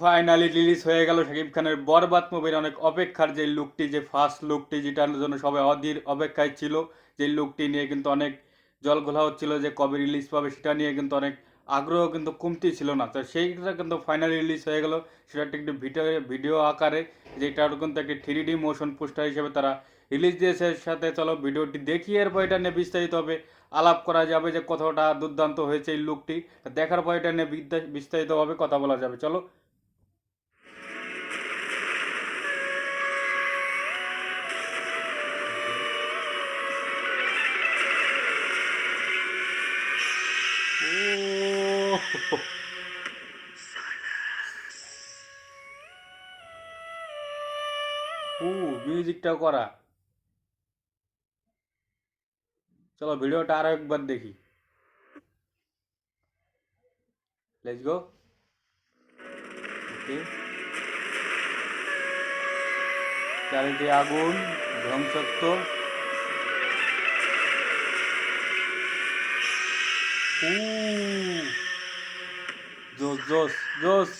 Finally release হয়ে গেল শাকিব খানের বরবাদ মুভির অনেক অপেক্ষার যে লুকটি, যে ফার্স্ট লুকটি যেটার জন্য সবাই অধীর অপেক্ষায় ছিল, যে লুকটি নিয়ে কিন্তু অনেক জল ঘোলা হচ্ছিল যে কবে রিলিজ পাবে সেটা নিয়ে কিন্তু অনেক আগ্রহ কিন্তু কমতি ছিল না। তো সেইটা কিন্তু ফাইনালি রিলিজ হয়ে গেল সেটা একটি ভিডিও ভিডিও আকারে, যেটার কিন্তু একটি থ্রি ডি মোশন পোস্টার হিসেবে তারা রিলিজ দিয়েছে। সাথে চলো ভিডিওটি দেখিয়ে এরপর এটা নিয়ে বিস্তারিতভাবে আলাপ করা যাবে যে কতটা দুর্দান্ত হয়েছে এই লুকটি দেখার পর এটা নিয়ে বিস্তারিতভাবে কথা বলা যাবে। চলো ও ও মিউজিকটা করা। চলো ভিডিওটা আরও একবার দেখি। লেটস গো ওকে চারিদিকে আগুন ধ্বংসত্ব জোস জোস জোস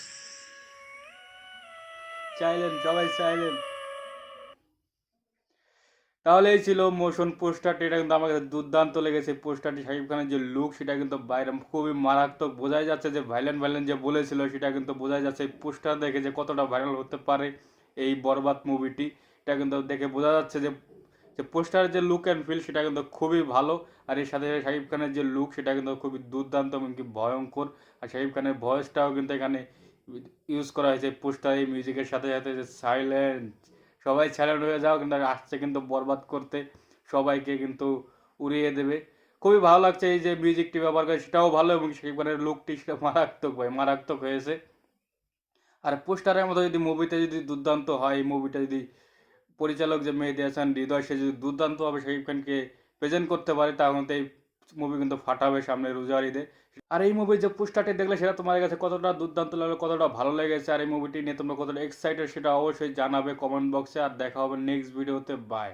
চাইলেন সবাই চাইলেন তাহলে এই ছিল মোশন পোস্টারটি এটা কিন্তু আমার কাছে দুর্দান্ত লেগেছে। পোস্টারটি শাকিব খানের যে লুক সেটা কিন্তু বাইরে খুবই মারাত্মক। বোঝাই যাচ্ছে যে ভাইলেন ভাইলেন যে বলেছিল, সেটা কিন্তু বোঝাই যাচ্ছে পোস্টার দেখে যে কতটা ভাইরাল হতে পারে এই বরবাদ মুভিটি এটা কিন্তু দেখে বোঝা যাচ্ছে যে যে পোস্টারের যে লুক অ্যান্ড ফিল সেটা কিন্তু খুবই ভালো। আর এর সাথে শাকিব খানের যে লুক সেটা কিন্তু খুবই দুর্দান্ত এমনকি ভয়ঙ্কর। আর শাকিব খানের ভয়েসটাও কিন্তু এখানে ইউজ করা হয়েছে। পোস্টার মিউজিকের সাথে সাথে যে সাইলেন্ট সবাই সাইলেন্ট হয়ে যাও, কিন্তু আসছে কিন্তু বরবাদ করতে। সবাইকে কিন্তু উড়িয়ে দেবে। খুবই ভালো লাগছে এই যে মিউজিকটি ব্যবহার করে, সেটাও ভালো এবং শাকিব খানের লুকটি সেটা মারাত্মক ভাই, মারাত্মক হয়েছে। আর পোস্টারের মতো যদি মুভিটা যদি দুর্দান্ত হয়, এই মুভিটা যদি পরিচালক যে মেহেদি হাসান, হৃদয়, সে যদি দুর্দান্তভাবে শাকিব খানকে প্রেজেন্ট করতে পারে তাহলে এই মুভি কিন্তু ফাটাবে সামনে রোজার ঈদে। আর এই মুভির যে পোস্টারটি দেখলে, সেটা তোমার কাছে কতটা দুর্দান্ত লাগল, কতটা ভালো লেগেছে, আর এই মুভিটি নিয়ে তোমরা কতটা এক্সাইটেড সেটা অবশ্যই জানাবে কমেন্ট বক্সে আর দেখা হবে নেক্সট ভিডিওতে বাই